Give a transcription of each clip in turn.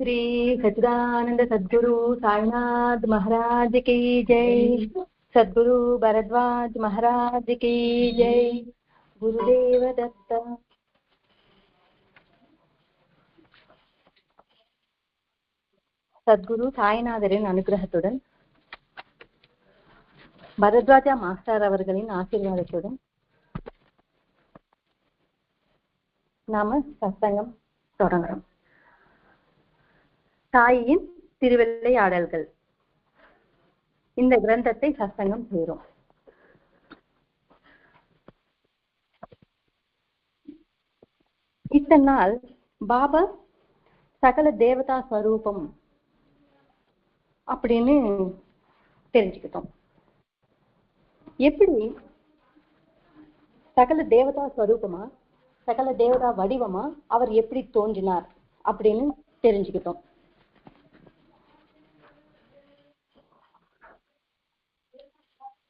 श्री सच्चिदानंद सद्गुरु साईनाथ महाराज की जय सद्गुरु भरद्वाज महाराज की जय गुरुदेव दत्त சத்குரு சாய்நாதரின் அனுகிரகத்துடன் பரத்வாஜா மாஸ்டர் அவர்களின் ஆசீர்வாதத்துடன் நாம சத்சங்கம் தொடங்குறோம் தாயின் திருவிளையாடல்கள். இந்த கிரந்தத்தை சசங்கம் செய்கிறோம். இத்தனை நாள் பாபா சகல தேவதா ஸ்வரூபம் அப்படின்னு தெரிஞ்சுக்கிட்டோம். எப்படி சகல தேவதா ஸ்வரூபமா சகல தேவதா வடிவமா அவர் எப்படி தோன்றினார் அப்படின்னு தெரிஞ்சுக்கிட்டோம்.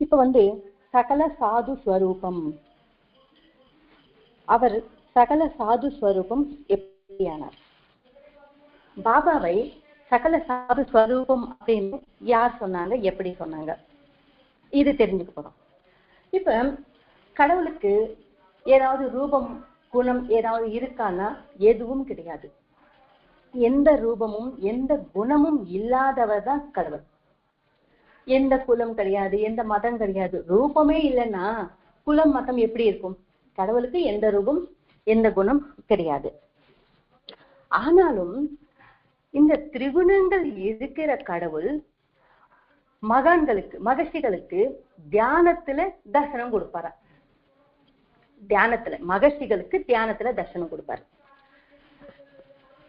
இப்ப வந்து சகல சாது ஸ்வரூபம். அவர் சகல சாது ஸ்வரூபம் எப்படியானார்? பாபாவை சகல சாது ஸ்வரூபம் அப்படின்னு யார் சொன்னாங்க? எப்படி சொன்னாங்க? இது தெரிஞ்சுக்க போறோம். இப்ப கடவுளுக்கு ஏதாவது ரூபம் குணம் ஏதாவது இருக்கான்னா எதுவும் கிடையாது. எந்த ரூபமும் எந்த குணமும் இல்லாதவர் தான் கடவுள். எந்த குலம் கிடையாது எந்த மதம் கிடையாது. ரூபமே இல்லைன்னா குலம் மதம் எப்படி இருக்கும்? கடவுளுக்கு எந்த ரூபம் எந்த குணம் கிடையாது. ஆனாலும் இந்த திரிகுணங்கள் இருக்கிற கடவுள் மகான்களுக்கு மகர்ஷிகளுக்கு தியானத்துல தர்சனம் கொடுப்பாரா? தியானத்துல மகர்ஷிகளுக்கு தியானத்துல தர்சனம் கொடுப்பாரு.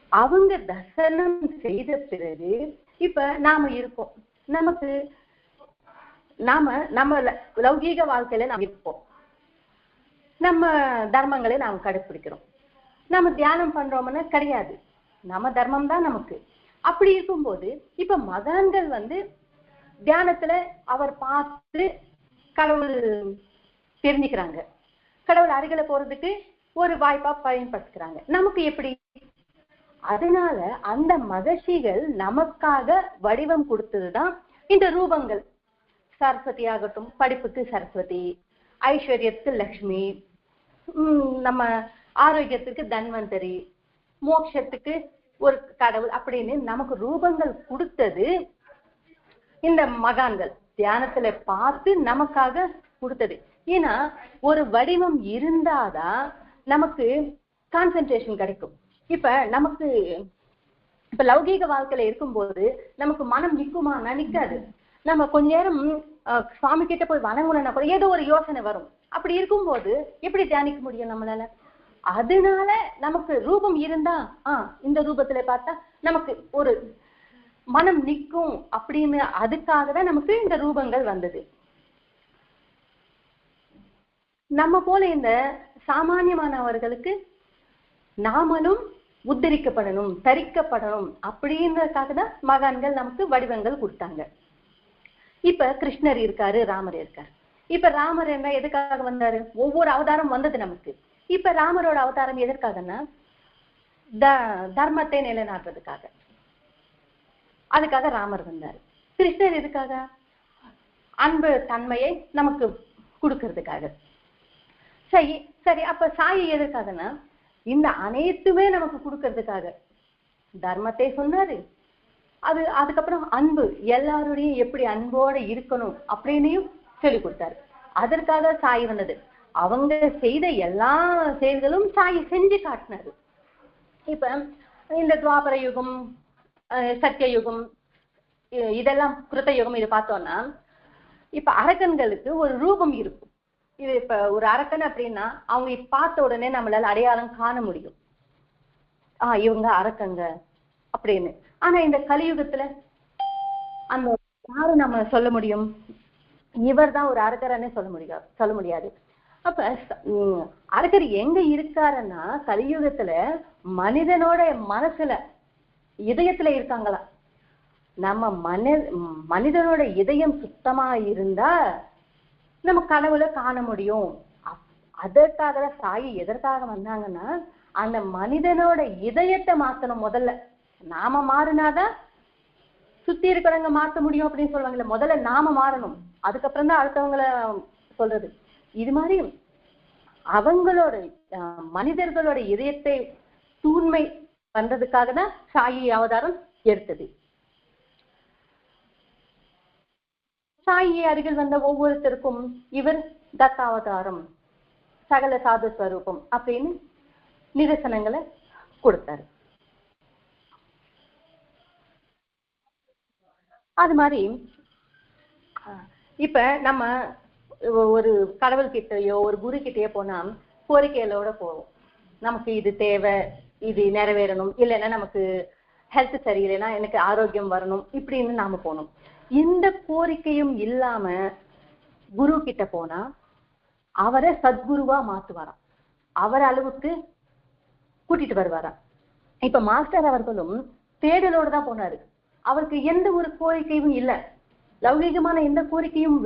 அவங்க தர்சனம் செய்த பிறகு இப்ப நாம இருக்கோம். நமக்கு நாம நம்ம லௌகீக வாழ்க்கையில நாம் இருப்போம். நம்ம தர்மங்களை நாம் கடைபிடிக்கிறோம் நம்ம தியானம் பண்றோம்னா கிடையாது. நம்ம தர்மம் தான் நமக்கு. அப்படி இருக்கும்போது இப்ப மகான்கள் வந்து தியானத்துல அவர் பார்த்து கடவுள் தெரிஞ்சுக்கிறாங்க. கடவுள் அருகில போறதுக்கு ஒரு வாய்ப்பா பயன்படுத்துக்கிறாங்க நமக்கு எப்படி? அதனால அந்த மகர்ஷிகள் நமக்காக வடிவம் கொடுத்ததுதான் இந்த ரூபங்கள். சரஸ்வதி ஆகட்டும் படிப்புக்கு சரஸ்வதி ஐஸ்வர்யத்துக்கு லக்ஷ்மி உம் நம்ம ஆரோக்கியத்துக்கு தன்வந்தரி மோட்சத்துக்கு ஒரு கடவுள் அப்படின்னு நமக்கு ரூபங்கள் கொடுத்தது இந்த மகான்கள். தியானத்துல பார்த்து நமக்காக கொடுத்தது. ஏன்னா ஒரு வடிவம் இருந்தாதான் நமக்கு கான்சென்ட்ரேஷன் கிடைக்கும். இப்ப நமக்கு இப்ப லௌகீக வாழ்க்கையில இருக்கும்போது நமக்கு மனம் நிற்குமா நிக்காது. நம்ம கொஞ்ச நேரம் சுவாமி கிட்ட போய் வணங்கணும்னா கூட ஏதோ ஒரு யோசனை வரும். அப்படி இருக்கும்போது எப்படி தியானிக்க முடியும் நம்மளால? அதனால நமக்கு ரூபம் இருந்தா ஆஹ் இந்த ரூபத்துல பார்த்தா நமக்கு ஒரு மனம் நிற்கும் அப்படின்னு அதுக்காக தான் நமக்கு இந்த ரூபங்கள் வந்தது. நம்ம போல இந்த சாமானியமானவர்களுக்கு நாமளும் உத்தரிக்கப்படணும் தரிக்கப்படணும் அப்படின்றதுக்காக தான் மகான்கள் நமக்கு வடிவங்கள் கொடுத்தாங்க. இப்ப கிருஷ்ணர் இருக்காரு ராமர் இருக்காரு. இப்ப ராமர் என்ன எதுக்காக வந்தாரு? ஒவ்வொரு அவதாரம் வந்தது நமக்கு. இப்ப ராமரோட அவதாரம் எதற்காகன்னா த தர்மத்தை நிலைநாட்டுறதுக்காக. அதுக்காக ராமர் வந்தார். கிருஷ்ணர் எதுக்காக? அன்பு தன்மையை நமக்கு கொடுக்கறதுக்காக. சரி சரி அப்ப சாயி எதற்காகன்னா இந்த அனைத்துமே நமக்கு கொடுக்கறதுக்காக. தர்மத்தை சொன்னாரு அது அதுக்கப்புறம் அன்பு. எல்லாரோடையும் எப்படி அன்போட இருக்கணும் அப்படின்னையும் சொல்லி கொடுத்தாரு. அதற்காக சாய் வந்தது. அவங்க செய்த எல்லா செயல்களும் சாய் செஞ்சு காட்டினாரு. இப்ப இந்த துவாபர யுகம் சத்திய யுகம் இதெல்லாம் கிருத்த யுகம் இது பார்த்தோம்னா இப்ப அரக்கன்களுக்கு ஒரு ரூபம் இருக்கும். இது இப்ப ஒரு அரக்கன் அப்படின்னா அவங்க பார்த்த உடனே நம்மளால அடையாளம் காண முடியும். ஆஹ் இவங்க அரக்கங்க. அப்படின்னு. ஆனா இந்த கலியுகத்துல அந்த யாரு நம்ம சொல்ல முடியும்? இவர் தான் ஒரு அரக்கரன்னே சொல்ல முடியாது சொல்ல முடியாது. அப்ப அரக்கர் எங்க இருக்காருன்னா கலியுகத்துல மனிதனோட மனசுல இதயத்துல இருக்காங்களா? நம்ம மனி மனிதனோட இதயம் சுத்தமா இருந்தா நம்ம கனவுல காண முடியும். அதற்காக தான் சாயி எதற்காக வந்தாங்கன்னா அந்த மனிதனோட இதயத்தை மாத்தணும் முதல்ல. நாம மாறினாதான் சுத்தி இருக்கிறவங்க மாற்ற முடியும் அப்படின்னு சொல்லுவாங்கல்ல முதல்ல நாம மாறணும். அதுக்கப்புறம் தான் அடுத்தவங்கள சொல்றது. இது மாதிரி அவங்களோட மனிதர்களோட இதயத்தை தூண்மை பண்றதுக்காக தான் சாயி அவதாரம் எடுத்தது. சாயி அருகில் வந்த ஒவ்வொருத்தருக்கும் இவர் தத்தாவதாரம் சகல சாது ஸ்வரூபம் அப்படின்னு நிதர்சனங்களை கொடுத்தாரு. அது மாதிரி இப்ப நம்ம ஒரு கடவுள் கிட்டயோ ஒரு குரு கிட்டயோ போனா கோரிக்கைகளோட போவோம். நமக்கு இது தேவை இது நிறைவேறணும். இல்லைன்னா நமக்கு ஹெல்த் சரியில்லைன்னா எனக்கு ஆரோக்கியம் வரணும் இப்படின்னு நாம போனோம் இந்த கோரிக்கையும் இல்லாம குரு கிட்ட போனா அவரை சத்குருவா மாத்துவாராம். அவர் அளவுக்கு கூட்டிட்டு வருவாராம். இப்ப மாஸ்டர் அவர்களும் தேடலோடு தான் போனாரு. அவருக்கு எந்த ஒரு கோரிக்கையும் இல்லை. லௌகீகமான எந்த கோரிக்கையும்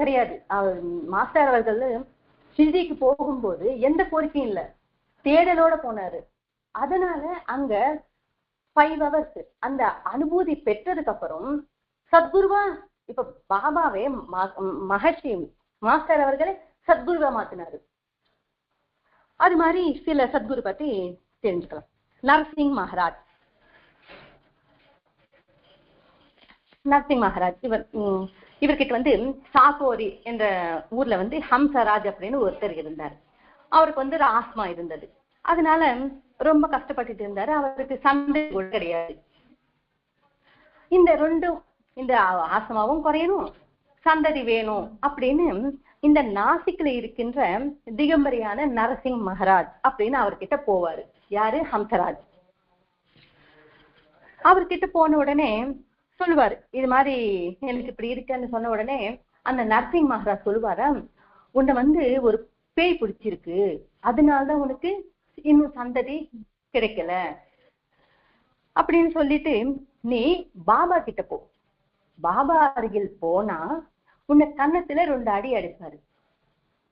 கிடையாது. அவர் மாஸ்டர் அவர்கள் ஷிர்டிக்கு போகும்போது எந்த கோரிக்கையும் இல்லை. தேடலோட போனாரு. அதனால அங்க ஃபைவ் ஹவர்ஸ் அந்த அனுபூதி பெற்றதுக்கு அப்புறம் சத்குருவா இப்ப பாபாவே மகர்ஷி மாஸ்டர் அவர்களை சத்குருவா மாத்தினாரு. அது மாதிரி சில சத்குரு பத்தி தெரிஞ்சுக்கலாம். நரசிங் மகாராஜ். நரசிங் மகாராஜ் இவர் உம், இவர்கிட்ட வந்து சாக்கோரி என்ற ஊர்ல வந்து ஹம்சராஜ் அப்படின்னு ஒருத்தர் இருந்தார். அவருக்கு வந்து ஒரு ஆஸ்மா இருந்தது. அதனால ரொம்ப கஷ்டப்பட்டுட்டு இருந்தாரு. அவருக்கு சந்தை கிடையாது. இந்த ரெண்டும் இந்த ஆசமாவும் குறையணும். சந்ததி வேணும் அப்படின்னு இந்த நாசிக்ல இருக்கின்ற திகம்பரியான நரசிங் மகராஜ் அப்படின்னு அவர்கிட்ட போவாரு. யாரு? ஹம்சராஜ். அவர்கிட்ட போன உடனே சொல்லுவாரு. இது மாதிரி எனக்கு இப்படி இருக்குன்னு சொன்ன உடனே அந்த நர்சிங் மகாராஜ் சொல்லுவாரா உன்னை வந்து ஒரு பேய் பிடிச்சிருக்கு. அதனாலதான் உனக்கு இன்னும் சந்ததி கிடைக்கல. அப்படின்னு சொல்லிட்டு நீ பாபா கிட்ட போ. பாபா அருகில் போனா உன்னை கன்னத்துல ரெண்டு அடி அடிப்பாரு.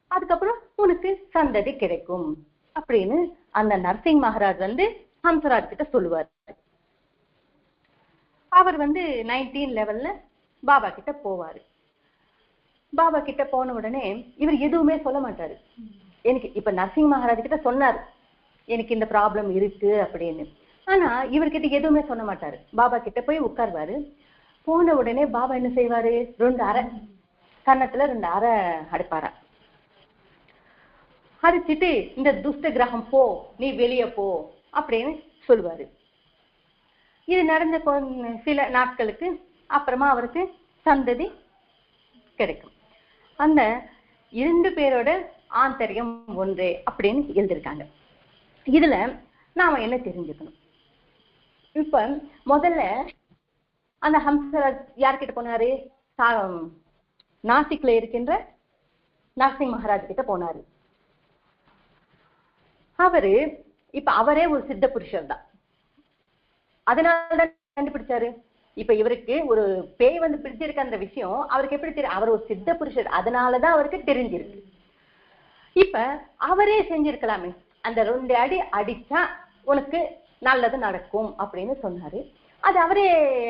அதுக்கப்புறம் உனக்கு சந்ததி கிடைக்கும். அப்படின்னு அந்த நர்சிங் மகாராஜ் வந்து ஹம்சராஜ் கிட்ட சொல்லுவார். அவர் வந்து நைன்டீன் லெவல்ல பாபா கிட்ட போவாரு. பாபா கிட்ட போன உடனே இவர் எதுவுமே சொல்ல மாட்டாரு. எனக்கு இப்ப நரசிங் மகாராஜ் கிட்ட சொன்னாரு. எனக்கு இந்த ப்ராப்ளம் இருக்கு அப்படின்னு. ஆனா இவர்கிட்ட எதுவுமே சொல்ல மாட்டாரு. பாபா கிட்ட போய் உட்கார்வாரு. போன உடனே பாபா என்ன செய்வாரு? ரெண்டு அரை கன்னத்துல ரெண்டு அரை அடிப்பாரா. அடிச்சிட்டு இந்த துஷ்ட கிரகம் போ. நீ வெளியே போ. அப்படின்னு சொல்லுவாரு. இது நடந்த சில நாட்களுக்கு அப்புறமா அவருக்கு சந்ததி கிடைக்கும். அந்த இரண்டு பேரோட ஆந்தரியம் ஒன்றே அப்படின்னு எழுதியிருக்காங்க. இதுல நாம என்ன தெரிஞ்சுக்கணும்? இப்ப முதல்ல அந்த ஹம்சராஜ் யார்கிட்ட போனாரு? சா- நாசிக்ல இருக்கின்ற நரசிங் மகாராஜ் கிட்ட போனாரு. அவரு இப்ப அவரே ஒரு சித்த புருஷர் தான் அதனாலதான் கண்டுபிடிச்சாரு. இப்ப இவருக்கு ஒரு பேய் வந்து பிடிச்சிருக்க அந்த விஷயம் அவருக்கு எப்படி தெரியும் அவர் ஒரு சித்த புருஷர் அதனாலதான் அவருக்கு தெரிஞ்சிருக்கு. இப்ப அவரே செஞ்சிருக்கலாமே. அந்த ரெண்டு அடி அடிச்சா உனக்கு நல்லது நடக்கும் அப்படின்னு சொன்னாரு. அது அவரே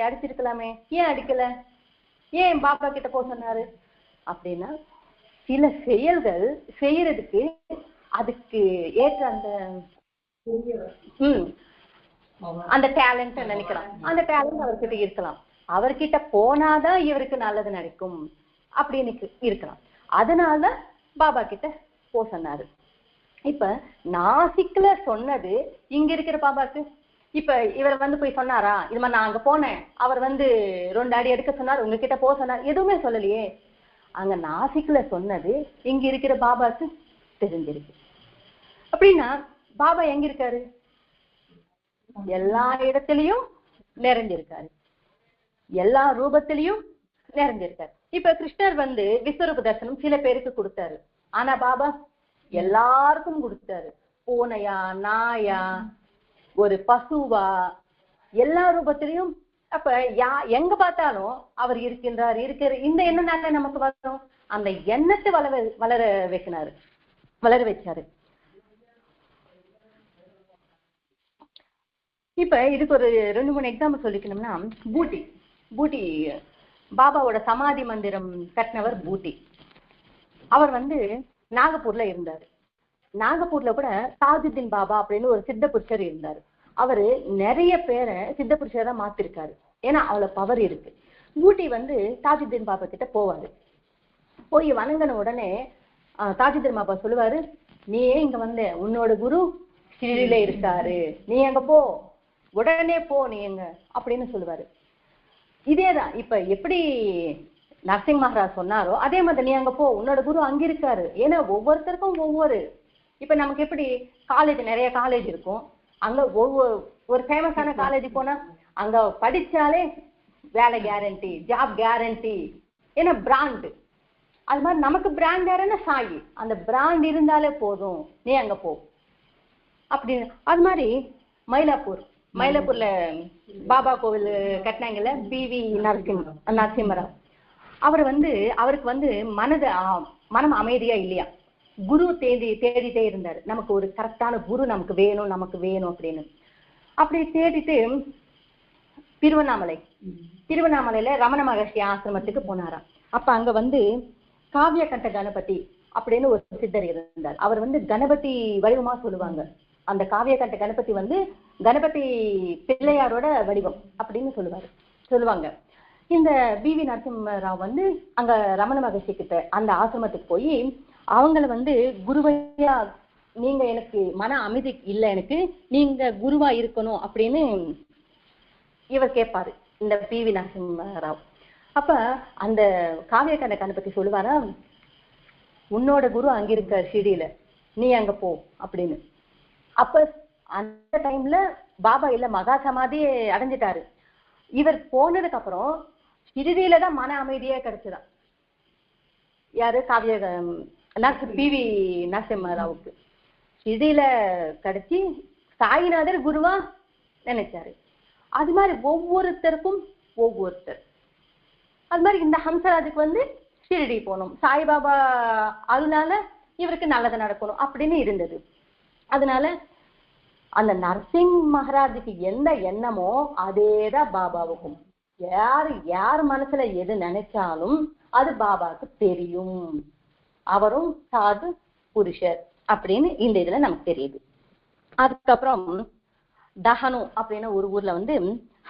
அடிச்சிருக்கலாமே. ஏன் அடிக்கல? ஏன் பாப்பா கிட்ட போக சொன்னாரு? அப்படின்னா சில செயல்கள் செய்யறதுக்கு அதுக்கு ஏற்ற அந்த ம். அந்த டேலண்ட் நினைக்கலாம். அந்த டேலண்ட் அவர்கிட்ட இருக்கலாம். அவர்கிட்ட போனாதான் இவருக்கு நல்லது நடக்கும் அப்படின்னு இருக்கலாம். அதனால பாபா கிட்ட போ சொன்னாரு. இப்ப நாசிக்ல சொன்னது இங்க இருக்கிற பாபாக்கு இப்ப இவர் வந்து போய் சொன்னாரா? இது மாதிரி நான் அங்க போனேன். அவர் வந்து ரெண்டு அடி எடுக்க சொன்னார். உங்ககிட்ட போக சொன்னார். எதுவுமே சொல்லலையே. அங்க நாசிக்ல சொன்னது இங்க இருக்கிற பாபாக்கு தெரிஞ்சிருக்கு. அப்படின்னா பாபா எங்க இருக்காரு? எல்லா இடத்துலயும் நிறைஞ்சிருக்காரு. எல்லா ரூபத்திலையும் நிறைஞ்சிருக்காரு. இப்ப கிருஷ்ணர் வந்து விஸ்வரூப தரிசனம் சில பேருக்கு கொடுத்தாரு. ஆனா பாபா எல்லாருக்கும் கொடுத்தாரு. பூனையா நாயா ஒரு பசுவா எல்லா ரூபத்திலையும் அப்ப யா எங்க பார்த்தாலும் அவர் இருக்கின்றார் இருக்கிற இந்த எண்ணம் நமக்கு வரும். அந்த எண்ணத்தை வளர வளர வைக்கினாரு வளர வச்சாரு. இப்ப இதுக்கு ஒரு ரெண்டு மூணு எக்ஸாம்பிள் சொல்லிக்கணும்னா பூட்டி. பூட்டி பாபாவோட சமாதி மந்திரம் கட்டினவர் பூட்டி. அவர் வந்து நாகப்பூர்ல இருந்தார். நாகப்பூர்ல கூட தாஜுத்தீன் பாபா அப்படின்னு ஒரு சித்த புருஷர் இருந்தார். அவரு நிறைய பேரை சித்த புருஷரா மாத்திருக்காரு. ஏன்னா அவ்வளவு பவர் இருக்கு. பூட்டி வந்து தாஜுத்தீன் பாபா கிட்ட போவாரு. போய் வணங்கின உடனே ஆஹ், தாஜுத்தீன் பாபா சொல்லுவாரு நீ ஏன் இங்க வந்த உன்னோட குரு கீழில இருக்காரு. நீ அங்க போ. உடனே போ நீ எங்க? அப்படின்னு சொல்லுவாரு. இதேதான் இப்ப எப்படி நரசிங் மகாராஜ் சொன்னாரோ அதே மாதிரி நீ அங்க போ உன்னோட குரு அங்க இருக்காரு. ஏன்னா ஒவ்வொருத்தருக்கும் ஒவ்வொரு இப்ப நமக்கு எப்படி காலேஜ் நிறைய காலேஜ் இருக்கும். அங்க ஒவ்வொரு ஒரு ஃபேமஸான காலேஜ் போனா அங்க படிச்சாலே வேலை கேரண்டி ஜாப் கேரண்டி ஏன்னா பிராண்டு அது மாதிரி நமக்கு பிராண்ட் யாருன்னா சாயி. அந்த பிராண்ட் இருந்தாலே போதும். நீ அங்க போ. அப்படின்னு. அது மாதிரி மயிலாப்பூர். மயிலாப்பூர்ல பாபா கோவில் கட்டினாங்கல்ல பிவி நரசிம் நரசிம்மராவ். அவர் வந்து அவருக்கு வந்து மனது மனம் அமைதியா இல்லையா? குரு தேடி தேடிட்டே இருந்தாரு. நமக்கு ஒரு கரெக்டான குரு நமக்கு வேணும் நமக்கு வேணும் அப்படின்னு. அப்படி தேடிட்டு திருவண்ணாமலை. திருவண்ணாமலையில ரமண மகர்ஷி ஆசிரமத்துக்கு போனாராம். அப்ப அங்க வந்து காவிய கண்ட கணபதி அப்படின்னு ஒரு சித்தர் இருந்தார். அவர் வந்து கணபதி வடிவமா சொல்லுவாங்க. அந்த காவிய கணபதி வந்து கணபதி பிள்ளையாரோட வடிவம் அப்படின்னு சொல்லுவாரு. சொல்லுவாங்க. இந்த பிவி நரசிம்மராவ் வந்து அங்க ரமண மகர்ஷி கிட்ட அந்த ஆசிரமத்துக்கு போய் அவங்கள வந்து குருவையா நீங்க எனக்கு மன அமைதி இல்லை எனக்கு நீங்க குருவா இருக்கணும் அப்படின்னு இவர் கேட்பாரு இந்த பி வி நரசிம்மராவ். அப்ப அந்த காவியக்கண்ட கணபதி சொல்லுவாரா உன்னோட குரு அங்க இருக்க ஷிடியில நீ அங்க போ அப்படின்னு. அப்ப அந்த டைம்ல பாபா இல்ல மகா சமாதி அடைஞ்சிட்டாரு. இவர் போனதுக்கு அப்புறம் இறுதியில தான் மன அமைதியே கிடைச்சதான். யாரு? காவிய நரசி பி வி நரசிம்மராவுக்கு. இறுதியில கிடைச்சி சாய்நாதர் குருவா நினைச்சாரு. அது மாதிரி ஒவ்வொருத்தருக்கும் ஒவ்வொருத்தர். அது மாதிரி இந்த ஹம்சராஜுக்கு வந்து ஷிரடி போகணும். சாய்பாபா அதனால இவருக்கு நல்லது நடக்கணும் அப்படின்னு இருந்தது. அதனால அந்த நரசிங் மகாராஜுக்கு எந்த எண்ணமோ அதேதான் பாபாவுக்கும். யார் யார் மனசுல எது நினைச்சாலும் அது பாபாவுக்கு தெரியும். அவரும் சாது புருஷர் அப்படின்னு இந்த இதுல நமக்கு தெரியுது. அதுக்கப்புறம் தஹனு அப்படின்னு ஒரு ஊர்ல வந்து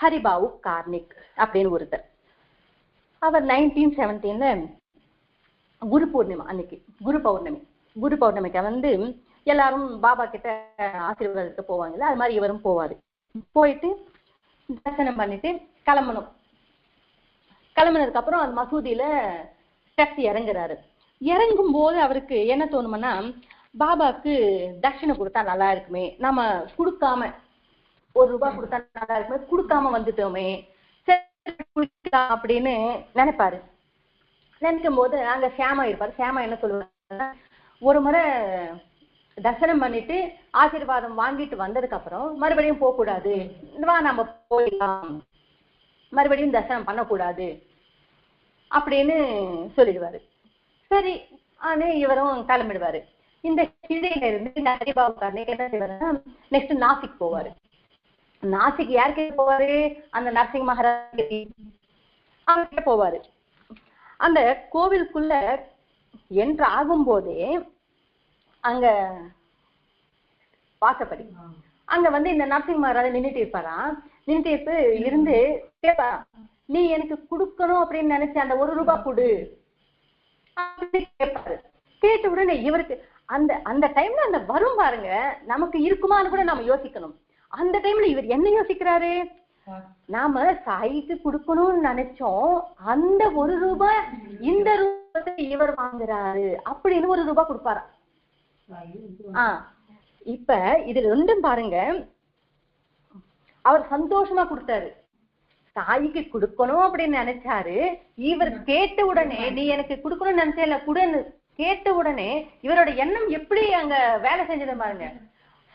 ஹரிபாவு கார்னிக் அப்படின்னு ஒருத்தர் அவர் நைன்டீன் செவன்டீன்ல குரு பூர்ணிமா அன்னைக்கு குரு பௌர்ணமி. குரு பௌர்ணமிக்கு வந்து எல்லாரும் பாபா கிட்ட ஆசீர்வாதத்துக்கு போவாங்கல்ல அது மாதிரி இவரும் போவாரு. போயிட்டு தரிசனம் பண்ணிட்டு கிளம்பணும். கிளம்பினதுக்கு அப்புறம் அந்த மசூதியில சக்தி இறங்குறாரு. இறங்கும் போது அவருக்கு என்ன தோணும்னா பாபாக்கு தட்சிணை கொடுத்தா நல்லா இருக்குமே. நம்ம கொடுக்காம ஒரு ரூபாய் கொடுத்தா நல்லா இருக்குமே. கொடுக்காம வந்துட்டோமே. குடிக்கலாம் அப்படின்னு நினைப்பாரு. நினைக்கும் போது அங்க சேமா இருப்பாரு. சேமா என்ன சொல்லுவாங்க ஒரு முறை தரிசனம் பண்ணிட்டு ஆசீர்வாதம் வாங்கிட்டு வந்ததுக்கு அப்புறம் மறுபடியும் போக கூடாது வா நம்ம போயிடலாம். மறுபடியும் தரிசனம் பண்ணக்கூடாது. அப்படின்னு சொல்லிடுவாரு. சரி ஆனே இவரும் கிளம்பிடுவாரு. இந்த கிழையில இருந்து இந்த ஹரிபாபு காரணிக்கு என்ன செய்வாருன்னா நெக்ஸ்ட் நாசிக் போவாரு. நாசிக் யாருக்கு போவாரு? அந்த நரசிங் மகாராஜ் அவர்கிட்ட போவாரு. அந்த கோவிலுக்குள்ள என்ட்ரு ஆகும்போதே அங்க வாசப்படி. அங்க வந்து இந்த நரசிம்ம நின்றுட்டு நின்னுட்டு இருப்பாராம் நின்றுட்டு இருப்பு இருந்து கேப்பா நீ எனக்கு கொடுக்கணும் அப்படின்னு நினைச்சு அந்த ஒரு ரூபாய் கொடு. அப்படின்னு கேட்பாரு கேட்ட உடனே இவருக்கு அந்த அந்த டைம்ல அந்த வரும் பாருங்க நமக்கு இருக்குமான்னு கூட நம்ம யோசிக்கணும். அந்த டைம்ல இவர் என்ன யோசிக்கிறாரு? நாம சாய்க்கு கொடுக்கணும்னு நினைச்சோம். அந்த ஒரு ரூபாய் இந்த ரூபாய் இவர் வாங்குறாரு அப்படின்னு ஒரு ரூபாய் கொடுப்பாரா? இப்ப இது ரெண்டும் பாருங்க. அவர் சந்தோஷமா கொடுத்தாரு. தாய்க்கு கொடுக்கணும் அப்படின்னு நினைச்சாரு. இவர் கேட்ட உடனே நீ எனக்கு கொடுக்கணும்னு நினைச்சல குடுன்னு கேட்ட உடனே இவரோட எண்ணம் எப்படி அங்க வேலை செஞ்சது பாருங்க.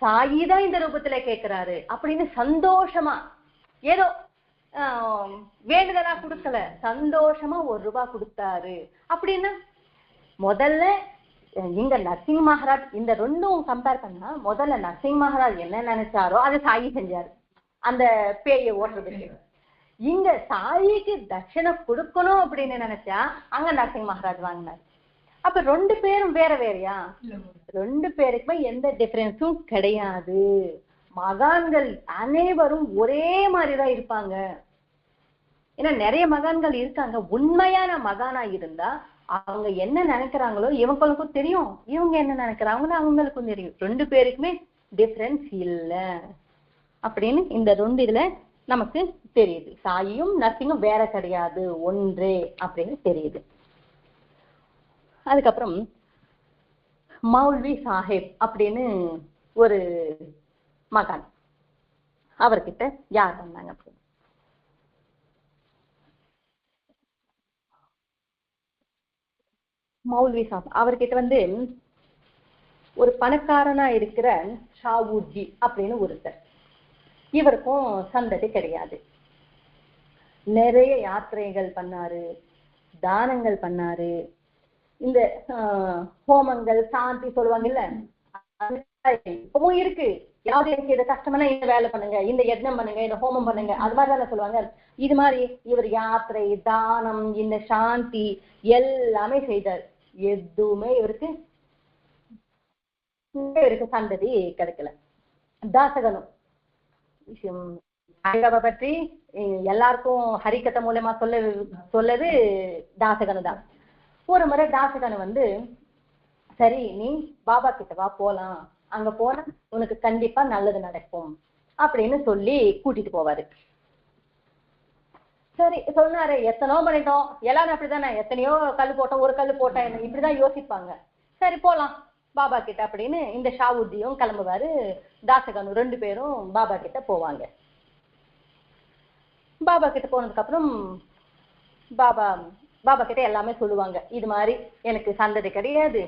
சாயி தான் இந்த ரூபத்துல கேக்குறாரு அப்படின்னு சந்தோஷமா ஏதோ ஆஹ், வேண்டுதலா கொடுக்கல. சந்தோஷமா ஒரு ரூபாய் கொடுத்தாரு. அப்படின்னா முதல்ல இங்க நரசிங் மகாராஜ் இந்த ரெண்டும் கம்பேர் பண்ணா முதல்ல நரசிங் மகாராஜ் என்ன நினைச்சாரோ அதை சாயி செஞ்சாரு. அந்த பேயை ஓட்டுறதுக்கு இங்க சாயிக்கு தட்சணை கொடுக்கணும் அப்படின்னு நினைச்சா அங்க நரசிங்க மகாராஜ் வாங்கினார். அப்ப ரெண்டு பேரும் வேற வேறயா? ரெண்டு பேருக்குமே எந்த டிஃபரன்ஸும் கிடையாது. மகான்கள் அனைவரும் ஒரே மாதிரிதான் இருப்பாங்க. ஏன்னா நிறைய மகான்கள் இருக்காங்க. உண்மையான மகானா இருந்தா அவங்க என்ன நினைக்கிறாங்களோ இவங்களுக்கும் தெரியும். இவங்க என்ன நினைக்கிறாங்களோ அவங்களுக்கும் தெரியும். ரெண்டு பேருக்குமே டிஃபரன்ஸ் இல்ல. அப்படின்னு இந்த ரெண்டு இதுல நமக்கு தெரியுது. சாயும் நர்சிங்கும் வேற கிடையாது. ஒன்றே அப்படின்னு தெரியுது. அதுக்கப்புறம் மௌல்வி சாஹிப் அப்படின்னு ஒரு மகான். அவர்கிட்ட யார் வந்தாங்க அப்படின்னு மௌல்வி சாஹிப் அவர்கிட்ட வந்து ஒரு பணக்காரனா இருக்கிற ஷாவூஜி அப்படின்னு ஒருத்தர். இவருக்கும் சந்ததி கிடையாது. நிறைய யாத்திரைகள் பண்ணாரு தானங்கள் பண்ணாரு. இந்த ஆஹ், ஹோமங்கள் சாந்தி சொல்லுவாங்கல்ல இல்ல இப்பவும் இருக்கு. யாவது எனக்கு இது கஷ்டமான இந்த வேலை பண்ணுங்க இந்த யஜ்னம் பண்ணுங்க இந்த ஹோமம் பண்ணுங்க அது மாதிரி தானே சொல்லுவாங்க. இது மாதிரி இவர் யாத்திரை தானம் இந்த சாந்தி எல்லாமே செய்தார். எதுவுமே இவருக்கு இவருக்கு சந்ததி கிடைக்கல. தாசகனும். விஷயம் பற்றி எல்லாருக்கும் ஹரிக்கதை மூலமா சொல்ல சொல்லது தாசகனு தான். ஒரு முறை தாசகனு வந்து சரி நீ பாபா கிட்ட வா போலாம். அங்க போனா உனக்கு கண்டிப்பா நல்லது நடக்கும். அப்படின்னு சொல்லி கூட்டிட்டு போவாரு. சரி சொன்னாரு எத்தனையோ பண்ணிட்டோம். எல்லாரும் அப்படிதானே எத்தனையோ கல் போட்டோம் ஒரு கல் போட்டா என்ன இப்படிதான் யோசிப்பாங்க. சரி போலாம். பாபா கிட்ட அப்படின்னு இந்த ஷாவுத்தியும் கிளம்புவாரு. தாசகனு ரெண்டு பேரும் பாபா கிட்ட போவாங்க. பாபா கிட்ட போனதுக்கு அப்புறம் பாபா பாபா கிட்ட எல்லாமே சொல்லுவாங்க. இது மாதிரி எனக்கு சந்ததி கிடையாது.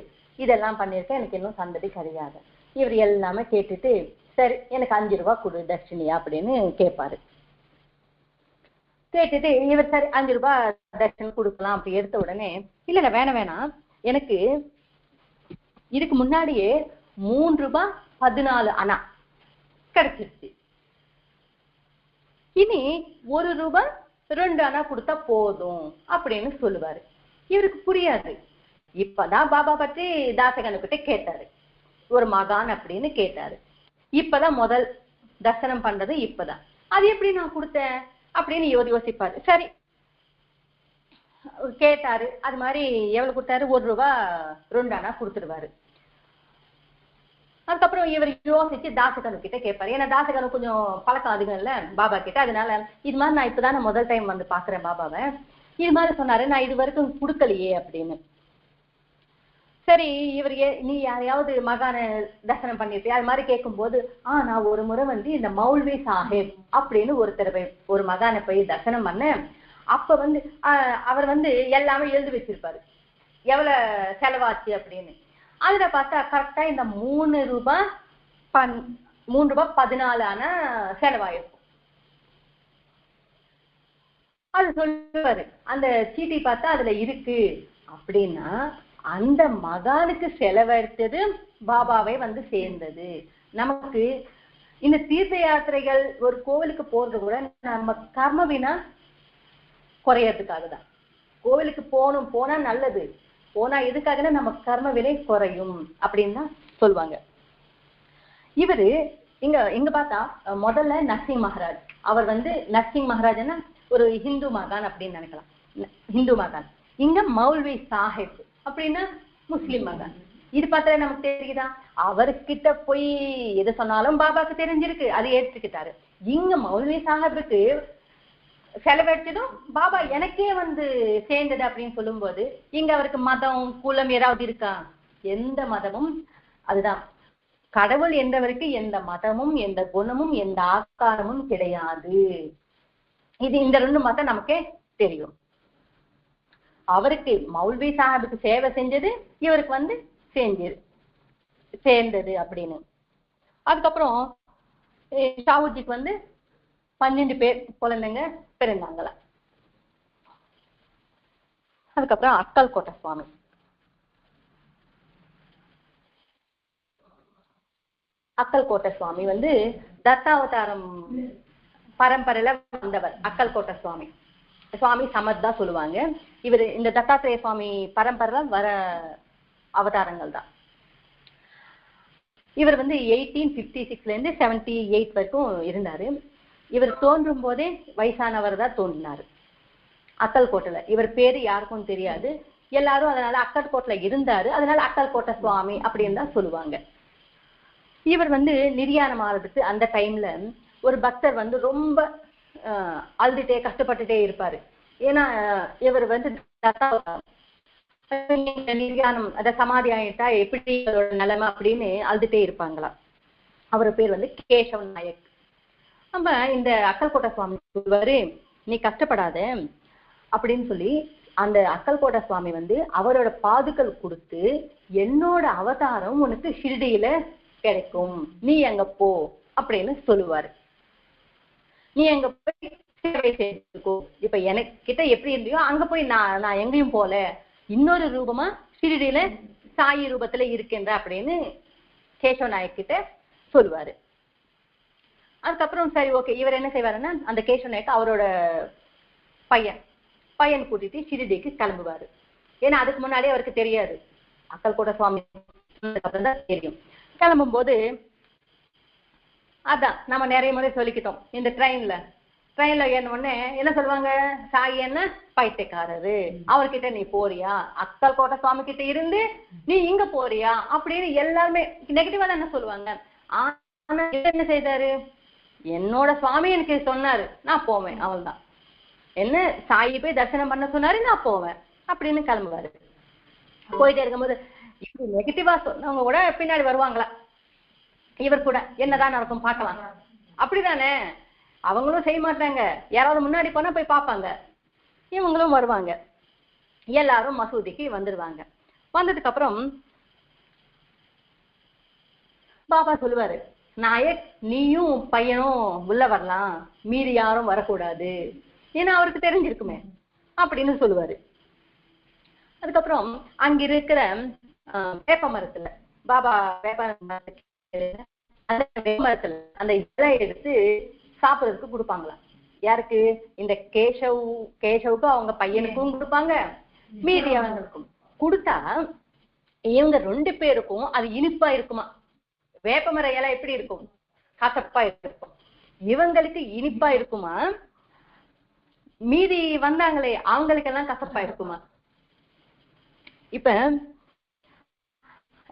இதெல்லாம் பண்ணியிருக்கேன் எனக்கு இன்னும் சந்ததி கிடையாது. இவர் எல்லாமே கேட்டுட்டு சரி எனக்கு அஞ்சு ரூபா கொடு தட்சிணியா அப்படின்னு கேட்பாரு. கேட்டுட்டு இவர் சரி அஞ்சு ரூபாய் தட்சணை கொடுக்கலாம் அப்படி எடுத்த உடனே இல்ல இல்ல வேணாம் வேணாம். எனக்கு இதுக்கு முன்னாடியே மூன்று ரூபாய் பதினாலு அணா கிடைச்சிருச்சு. இனி ஒரு ரூபாய் ரெண்டு அணா கொடுத்தா போதும் அப்படின்னு சொல்லுவாரு. இவருக்கு புரியாது. இப்பதான் பாபா பற்றி தாசகனுக்கிட்ட கேட்டாரு. ஒரு மகான் அப்படின்னு கேட்டாரு. இப்பதான் முதல் தர்சனம் பண்றது இப்பதான். அது எப்படி நான் கொடுத்தேன்? அப்படின்னு இவர் யோசிப்பாரு. சரி. கேட்டாரு. அது மாதிரி எவ்வளவு கொடுத்தாரு? ஒரு ரூபா ரெண்டு அணா கொடுத்துருவாரு. அதுக்கப்புறம் இவர் யோசிச்சு தாசகனு கிட்ட கேட்பாரு ஏன்னா தாசகனு கொஞ்சம் பழக்கம் அதிகம் இல்ல பாபா கிட்ட. அதனால இது மாதிரி நான் இப்பதான் நான் முதல் டைம் வந்து பாக்குறேன் பாபாவை. இது மாதிரி சொன்னாரு. நான் இது வரைக்கும் கொடுக்கலையே அப்படின்னு. சரி இவர் ஏ- நீ யாரையாவது மகான தரிசனம் பண்ணிருப்பியா? அது மாதிரி கேட்கும்போது ஆ நான் ஒரு முறை வந்து இந்த மௌல்வி சாஹேப் அப்படின்னு ஒருத்தர் போய் ஒரு மகானை போய் தரிசனம் பண்ணேன். அப்ப வந்து அவர் வந்து எல்லாமே எழுதி வச்சிருப்பாரு. எவ்வளவு செலவாச்சு அப்படின்னு. அதுல பார்த்தா கரெக்டா இந்த மூணு ரூபாய் பன் மூணு ரூபாய் பதினாலு ஆனா செலவாயிருக்கும் அது சொல்லுவாரு. அந்த சீட்டி பார்த்தா அதுல இருக்கு. அப்படின்னா அந்த மகானுக்கு செலவழித்தது பாபாவை வந்து சேர்ந்தது. நமக்கு இந்த தீர்த்த யாத்திரைகள் ஒரு கோவிலுக்கு போறது கூட நம்ம கர்ம வினா குறையறதுக்காக தான் கோவிலுக்கு போகணும் போனா நல்லது. போனா எதுக்காகனா நம்ம கர்ம விலை குறையும் அப்படின்னு தான் சொல்லுவாங்க. இவரு இங்க இங்க பார்த்தா முதல்ல நரசிங் மகாராஜ். அவர் வந்து நரசிங் மகாராஜ்னா ஒரு ஹிந்து மகான் அப்படின்னு நினைக்கலாம். ஹிந்து மகான். இங்க மௌல்வி சாஹிப். அப்படின்னா முஸ்லிம் மகன். இது பார்த்தா நமக்கு தெரியுதா? அவர்கிட்ட போய் எது சொன்னாலும் பாபாக்கு தெரிஞ்சிருக்கு. அதை ஏற்றுக்கிட்டாரு. இங்க மௌலவி சாஹிப்புக்கு செலவழிச்சதும் பாபா எனக்கே வந்து சேர்ந்தது அப்படின்னு சொல்லும்போது இங்க அவருக்கு மதம் குலம் ஏதாவது இருக்கா? எந்த மதமும் அதுதான். கடவுள் என்றவருக்கு எந்த மதமும் எந்த குணமும் எந்த ஆக்காரமும் கிடையாது. இது இந்த ரெண்டு மதம் நமக்கே தெரியும். அவருக்கு மௌல்வி சாஹிபுக்கு சேவை செஞ்சது இவருக்கு வந்து செஞ்சது சேர்ந்தது அப்படின்னு. அதுக்கப்புறம் ஷாவுஜிக்கு வந்து பன்னெண்டு பேர் குழந்தைங்க பிறந்தாங்கள. அதுக்கப்புறம் அக்கல் கோட்டை சுவாமி அக்கல் கோட்டை சுவாமி வந்து தத்தாவதாரம் பரம்பரையில வந்தவர் அக்கல்கோட்டை சுவாமி சுவாமி சமத் தான் சொல்லுவாங்க. இவர் இந்த தத்தாத்திரேய சுவாமி பரம்பரை வர அவதாரங்கள் தான். இவர் வந்து எயிட்டீன் ஃபிஃப்டி சிக்ஸ்லேருந்து செவன்டி எயிட் வரைக்கும் இருந்தார். இவர் தோன்றும் போதே வயசானவர் தான் தோன்றினார். அக்கல்கோட்டையில. இவர் பேர் யாருக்கும் தெரியாது. எல்லாரும் அதனால அக்கல்கோட்டில் இருந்தார். அதனால அக்கல்கோட்டை சுவாமி அப்படின்னு தான் சொல்லுவாங்க. இவர் வந்து நிர்யாணம் ஆகிறதுக்கு அந்த டைம்ல ஒரு பக்தர் வந்து ரொம்ப அழுதுட்டே கஷ்டப்பட்டுட்டே இருப்பாரு. ஏன்னா இவர் வந்து நிர்யானம் அத சமாதி ஆயிட்டா எப்படி நிலைமை அப்படின்னு அழுதுட்டே இருப்பாங்களாம் அவர் பேர் வந்து கேசவ நாயக். நம்ம இந்த அக்கல்கோட்டை சுவாமி சொல்வாரு நீ கஷ்டப்படாத அப்படின்னு சொல்லி அந்த அக்கல்கோட்டை சுவாமி வந்து அவரோட பாதுகள் கொடுத்து என்னோட அவதாரம் உனக்கு ஷிரடியில கிடைக்கும். நீ அங்க போ அப்படின்னு சொல்லுவாரு. நீ எங்க போய் சேவை செய்துக்கோ. இப்ப எனக்கு கிட்ட எப்படி இருந்தியோ அங்க போய் நான் நான் எங்கேயும் போல. இன்னொரு ரூபமா ஷிரடியில சாயி ரூபத்துல இருக்கின்ற அப்படின்னு கேசவ நாயக் கிட்ட சொல்லுவாரு. அதுக்கப்புறம் சரி ஓகே இவர் என்ன செய்வாருன்னா அந்த கேசவ நாயக் அவரோட பையன் பையன் கூட்டிட்டு ஷிரிடிக்கு கிளம்புவாரு. ஏன்னா அதுக்கு முன்னாடியே அவருக்கு தெரியாது. அக்கல்கோட்டை சுவாமி தெரியும் தான் தெரியும். கிளம்பும்போது அதான் நம்ம நிறைய முறை சொல்லிக்கிட்டோம். இந்த ட்ரெயின்ல ட்ரெயின்ல ஏறின உடனே என்ன சொல்லுவாங்க? சாய் என்ன? பைத்தியக்காரரு. அவர்கிட்ட நீ போறியா? அக்கல் கோட்டை சுவாமி கிட்ட இருந்து நீ இங்க போறியா? அப்படின்னு எல்லாருமே நெகட்டிவா தான் என்ன சொல்லுவாங்க? ஆனா என்ன செய்தாரு? என்னோட சுவாமி எனக்கு சொன்னாரு நான் போவேன் அவள்தான். என்ன? சாயி போய் தரிசனம் பண்ண சொன்னாரு நான் போவேன் அப்படின்னு கிளம்புவாரு. போயிட்டே இருக்கும்போது நெகட்டிவா சொன்னவங்க கூட பின்னாடி வருவாங்களா? இவர் கூட என்னதான் நடக்கும் பார்க்கலாம். அப்படிதானே? அவங்களும் செய்ய மாட்டாங்க. யாராவது முன்னாடி போனா போய் பார்ப்பாங்க. இவங்களும் வருவாங்க. எல்லாரும் மசூதிக்கு வந்துருவாங்க. வந்ததுக்கு அப்புறம் பாபா சொல்லுவாரு நாயக் நீயும் பையனும் உள்ள வரலாம். மீறி யாரும் வரக்கூடாது. ஏன்னா அவருக்கு தெரிஞ்சிருக்குமே. அப்படின்னு சொல்லுவாரு. அதுக்கப்புறம் அங்க இருக்கிற வேப்ப மரத்துல பாபா வேப்ப மரத்துல அந்த இலை எடுத்து சாப்பிடுறதுக்கு கொடுப்பாங்களாம். யாருக்கு? இந்த கேசவ் கேசவுக்கு அவங்க பையனுக்கும் கொடுப்பாங்க. மீதி அவங்களுக்கும். கொடுத்தா இவங்க ரெண்டு பேருக்கும் அது இனிப்பா இருக்குமா? வேப்பமர இலை எப்படி இருக்கும்? கசப்பா இருக்கும். இவங்களுக்கு இனிப்பா இருக்குமா? மீதி வந்தாங்களே அவங்களுக்கெல்லாம் கசப்பா இருக்குமா? இப்ப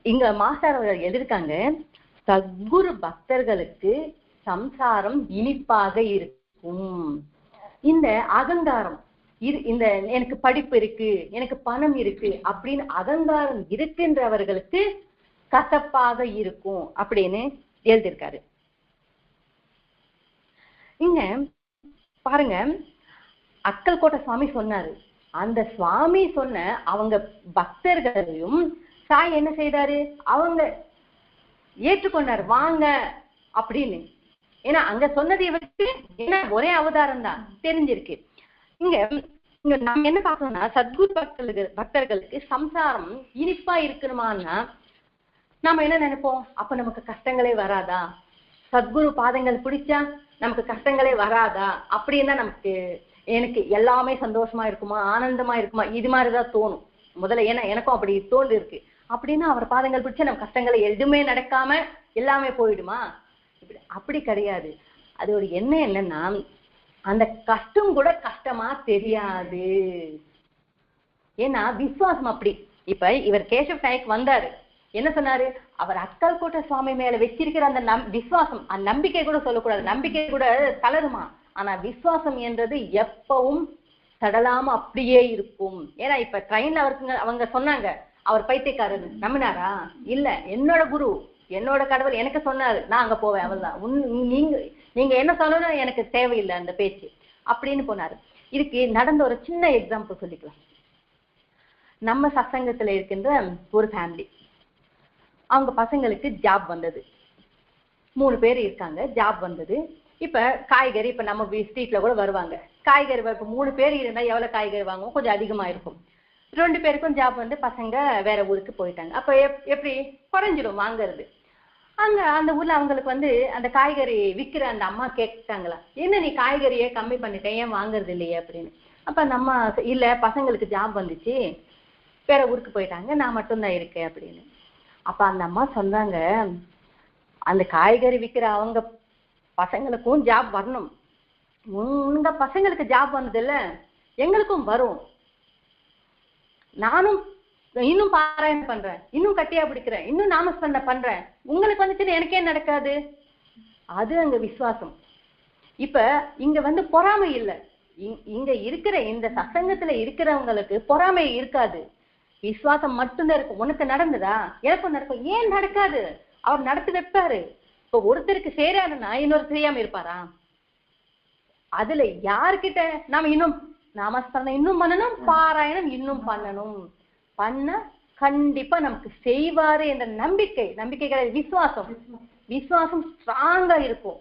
இங்க மாஸ்டர் அவர்கள் எழுதிருக்காங்க சத்குரு பக்தர்களுக்கு சம்சாரம் இனிப்பாக இருக்கும். இந்த அகங்காரம் இரு இந்த எனக்கு படிப்பு இருக்கு எனக்கு பணம் இருக்கு அப்படின்னு அகங்காரம் இருக்கின்றவர்களுக்கு கசப்பாக இருக்கும் அப்படின்னு எழுதியிருக்காரு. இங்க பாருங்க அக்கல் கோட்டை சுவாமி சொன்னாரு. அந்த சுவாமி சொன்ன அவங்க பக்தர்களையும் சாய் என்ன செய்தாரு? அவங்க ஏற்றுக்கொண்டார் வாங்க அப்படின்னு. ஏன்னா அங்க சொன்னது இவருக்கு என்ன ஒரே அவதாரம் தான் தெரிஞ்சிருக்கு. இங்க இங்க நம்ம என்ன பார்க்கணும்னா சத்குரு பக்தர்களுக்கு பக்தர்களுக்கு சம்சாரம் இனிப்பா இருக்கணுமான்னா நாம என்ன நினைப்போம்? அப்ப நமக்கு கஷ்டங்களே வராதா? சத்குரு பாதங்கள் பிடிச்சா நமக்கு கஷ்டங்களே வராதா? அப்படின்னா நமக்கு எனக்கு எல்லாமே சந்தோஷமா இருக்குமா? ஆனந்தமா இருக்குமா? இது மாதிரிதான் தோணும். முதல்ல ஏன்னா எனக்கும் அப்படி தோல் இருக்கு அப்படின்னா அவர் பாதங்கள் பிடிச்சா நம்ம கஷ்டங்களை எதுவுமே நடக்காம எல்லாமே போயிடுமா? இப்படி அப்படி கிடையாது. அதோட என்ன என்னன்னா அந்த கஷ்டம் கூட கஷ்டமா தெரியாது. ஏன்னா விசுவாசம் அப்படி. இப்ப இவர் கேசவ் நாயக் வந்தாரு. என்ன சொன்னாரு? அவர் அக்கல்கோட்டை சுவாமி மேல வச்சிருக்கிற அந்த நம் விசுவாசம் அந்த நம்பிக்கை கூட சொல்லக்கூடாது. நம்பிக்கை கூட தளருமா? ஆனா விசுவாசம் என்றது எப்பவும் தடலாம அப்படியே இருக்கும். ஏன்னா இப்ப ட்ரெயின்ல அவருக்கு அவங்க சொன்னாங்க அவர் பைத்தியக்காரர் நம்பினாரா? இல்ல. என்னோட குரு என்னோட கடவுள் எனக்கு சொன்னாரு. நான் அங்க போவேன் அவள்தான் உன் நீங்க நீங்க என்ன சொன்னாலும் எனக்கு தேவையில்லை அந்த பேச்சு. அப்படின்னு போனாரு. இதுக்கு நடந்த ஒரு சின்ன எக்ஸாம்பிள் சொல்லிக்கலாம். நம்ம சசங்கத்துல இருக்கின்ற ஒரு ஃபேமிலி அவங்க பசங்களுக்கு ஜாப் வந்தது. மூணு பேர் இருக்காங்க ஜாப் வந்தது. இப்ப காய்கறி இப்ப நம்ம ஸ்ட்ரீட்ல கூட வருவாங்க. காய்கறி இப்ப மூணு பேர் இருந்தா எவ்வளவு காய்கறி வாங்குவோம்? கொஞ்சம் அதிகமா இருக்கும். ரெண்டு பேருக்கும் ஜாப் வந்து பசங்க வேற ஊருக்கு போயிட்டாங்க. அப்ப எப்- எப்படி? குறைஞ்சிடும் வாங்குறது. அங்க அந்த ஊர்ல அவங்களுக்கு வந்து அந்த காய்கறி விக்கிற அந்த அம்மா கேட்டாங்களா என்ன நீ காய்கறியை கம்மி பண்ணிட்டேன் ஏன் வாங்குறது இல்லையே? அப்படின்னு. அப்ப அந்த அம்மா இல்ல பசங்களுக்கு ஜாப் வந்துச்சு. வேற ஊருக்கு போயிட்டாங்க. நான் மட்டும்தான் இருக்கேன். அப்படின்னு. அப்ப அந்த அம்மா சொன்னாங்க அந்த காய்கறி விக்கிற அவங்க பசங்களுக்கும் ஜாப் வரணும். உங்க பசங்களுக்கு ஜாப் வந்தது இல்ல எங்களுக்கும் வரும். நானும் இன்னும் பாராயணம் பண்றேன். இன்னும் கட்டியா பிடிக்கிறேன். இன்னும் நாமஸ்மரண பண்றேன். உங்களுக்கு வந்துச்சுன்னு எனக்கே நடக்காது. அது அங்க விசுவாசம். இப்ப இங்க வந்து பொறாமை இல்லை. இங்க இருக்கிற இந்த சசங்கத்துல இருக்கிறவங்களுக்கு பொறாமை இருக்காது. விசுவாசம் மட்டும்தான் இருக்கும். உனக்கு நடந்ததா? எனக்கும் நடக்கும். ஏன் நடக்காது? அவர் நடத்தி வைப்பாரு. இப்ப ஒருத்தருக்கு செய்யறாருன்னா இன்னொரு செய்யாம இருப்பாரா? அதுல யாருக்கிட்ட நாம இன்னும் நாமஸ்மரணம். இன்னும் பண்ணணும் பாராயணம் இன்னும் பண்ணணும். பண்ண கண்டிப்பா நமக்கு செய்வாரு என்ற நம்பிக்கை நம்பிக்கை கிடையாது விசுவாசம். விசுவாசம் ஸ்ட்ராங்கா இருக்கும்.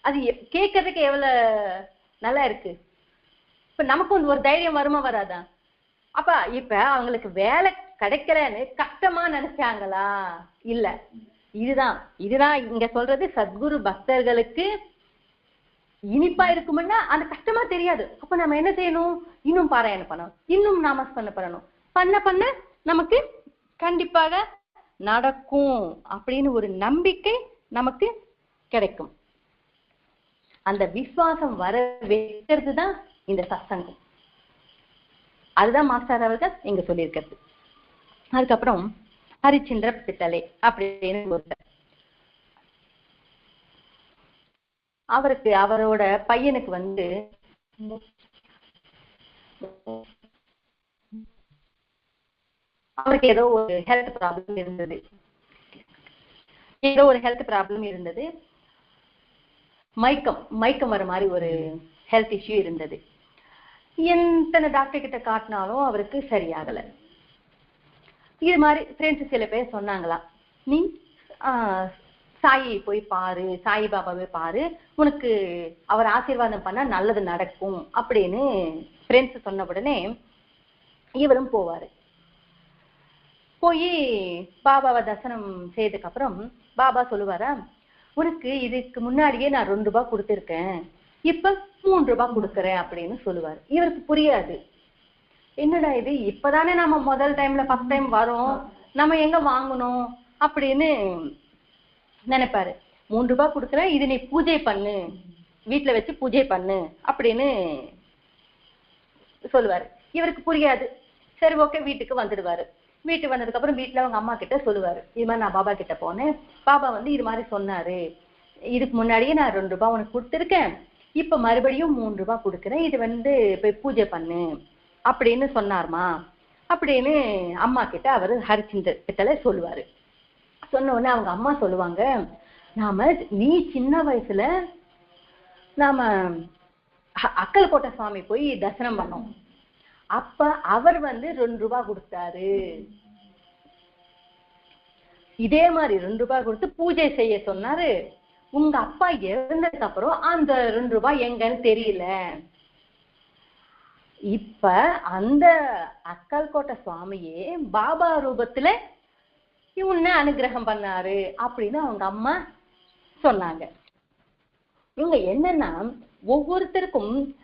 அது கேட்கறதுக்கு எவ்வளவு நல்லா இருக்கு. இப்ப நமக்கு ஒரு தைரியம் வருமா வராதா? அப்ப இப்ப அவங்களுக்கு வேலை கிடைக்கலன்னு கஷ்டமா நினைச்சாங்களா? இல்ல. இதுதான். இதுதான் இங்க சொல்றது சத்குரு பக்தர்களுக்கு இனிப்பா இருக்குமுன்னா அந்த கஷ்டமா தெரியாது. அப்ப நம்ம என்ன செய்யணும்? இன்னும் பாராயணம் பண்ணணும். இன்னும் நாமஸ்மரணம் பண்ணணும். பண்ண பண்ண நமக்கு கண்டிப்பாக நடக்கும் அப்படின்னு ஒரு நம்பிக்கை நமக்கு கிடைக்கும். அந்த விசுவாசம் வர வைக்கிறது தான் இந்த சத்சங்கம். அதுதான் மாஸ்டர் அவர்கள் இங்க சொல்லியிருக்கிறது. அதுக்கப்புறம் ஹரிச்சந்திர பித்தளை அப்படின்னு அவருக்கு அவரோட பையனுக்கு வந்து அவருக்கு ஏதோ ஒரு ஹெல்த் ப்ராப்ளம் இருந்தது. ஏதோ ஒரு ஹெல்த் ப்ராப்ளம் இருந்தது. மயக்கம் மயக்கம் வர மாதிரி ஒரு ஹெல்த் இஷ்யூ இருந்தது. எத்தனை டாக்டர் கிட்ட காட்டினாலும் அவருக்கு சரியாகல. இது மாதிரி ஃப்ரெண்ட்ஸ் சில பேர் சொன்னாங்களாம் நீ சாயை போய் பாரு சாய் பாபாவை பாரு உனக்கு அவர் ஆசீர்வாதம் பண்ணா நல்லது நடக்கும் அப்படின்னு ஃப்ரெண்ட்ஸ் சொன்ன உடனே இவரும் போவாரு. போய் பாபாவை தரிசனம் செய்ததுக்கு அப்புறம் பாபா சொல்லுவாரா உனக்கு இதுக்கு முன்னாடியே நான் ரெண்டு ரூபாய் கொடுத்துருக்கேன் இப்ப மூன்று ரூபாய் கொடுக்குறேன் அப்படின்னு சொல்லுவார். இவருக்கு புரியாது. என்னடா இது இப்பதானே நம்ம முதல் டைம்ல ஃபர்ஸ்ட் டைம் வரோம் நம்ம எங்க வாங்கணும் அப்படின்னு நினைப்பாரு. மூன்று ரூபாய் கொடுக்குறேன் இது நீ பூஜை பண்ணு. வீட்டுல வச்சு பூஜை பண்ணு அப்படின்னு சொல்லுவாரு. இவருக்கு புரியாது. சரி ஓகே வீட்டுக்கு வந்துடுவாரு. வீட்டுக்கு வந்ததுக்கு அப்புறம் வீட்டுல அவங்க அம்மா கிட்ட சொல்லுவாரு. இது மாதிரி நான் பாபா கிட்ட போனேன். பாபா வந்து இது மாதிரி சொன்னாரு. இதுக்கு முன்னாடியே நான் ரெண்டு ரூபாய் உனக்கு கொடுத்துருக்கேன். இப்ப மறுபடியும் மூணு ரூபாய் கொடுக்குறேன். இது வந்து போய் பூஜை பண்ணு. அப்படின்னு சொன்னார்மா. அப்படின்னு அம்மா கிட்ட அவரு ஹரிச்சந்திர கிட்டல சொல்லுவாரு. சொன்ன உடனே அவங்க அம்மா சொல்லுவாங்க நாம நீ சின்ன வயசுல நாம அக்கல்கோட்டை சுவாமி போய் தரிசனம் பண்ணோம். அப்ப அவர் வந்து ரெண்டு ரூபாய் கொடுத்தாரு. இதே மாதிரி ரெண்டு ரூபாய் கொடுத்து பூஜை செய்ய சொன்னாரு. உங்க அப்பா இறந்ததுக்கு அப்புறம் அந்த ரெண்டு ரூபாய் எங்கன்னு தெரியல. இப்ப அந்த அக்கல்கோட்டை சுவாமியே பாபா ரூபத்துல இவனை அனுகிரகம் பண்ணாரு அப்படின்னு அவங்க அம்மா சொன்னாங்க. இவங்க என்னன்னா ஒவ்வொருத்தருக்கும்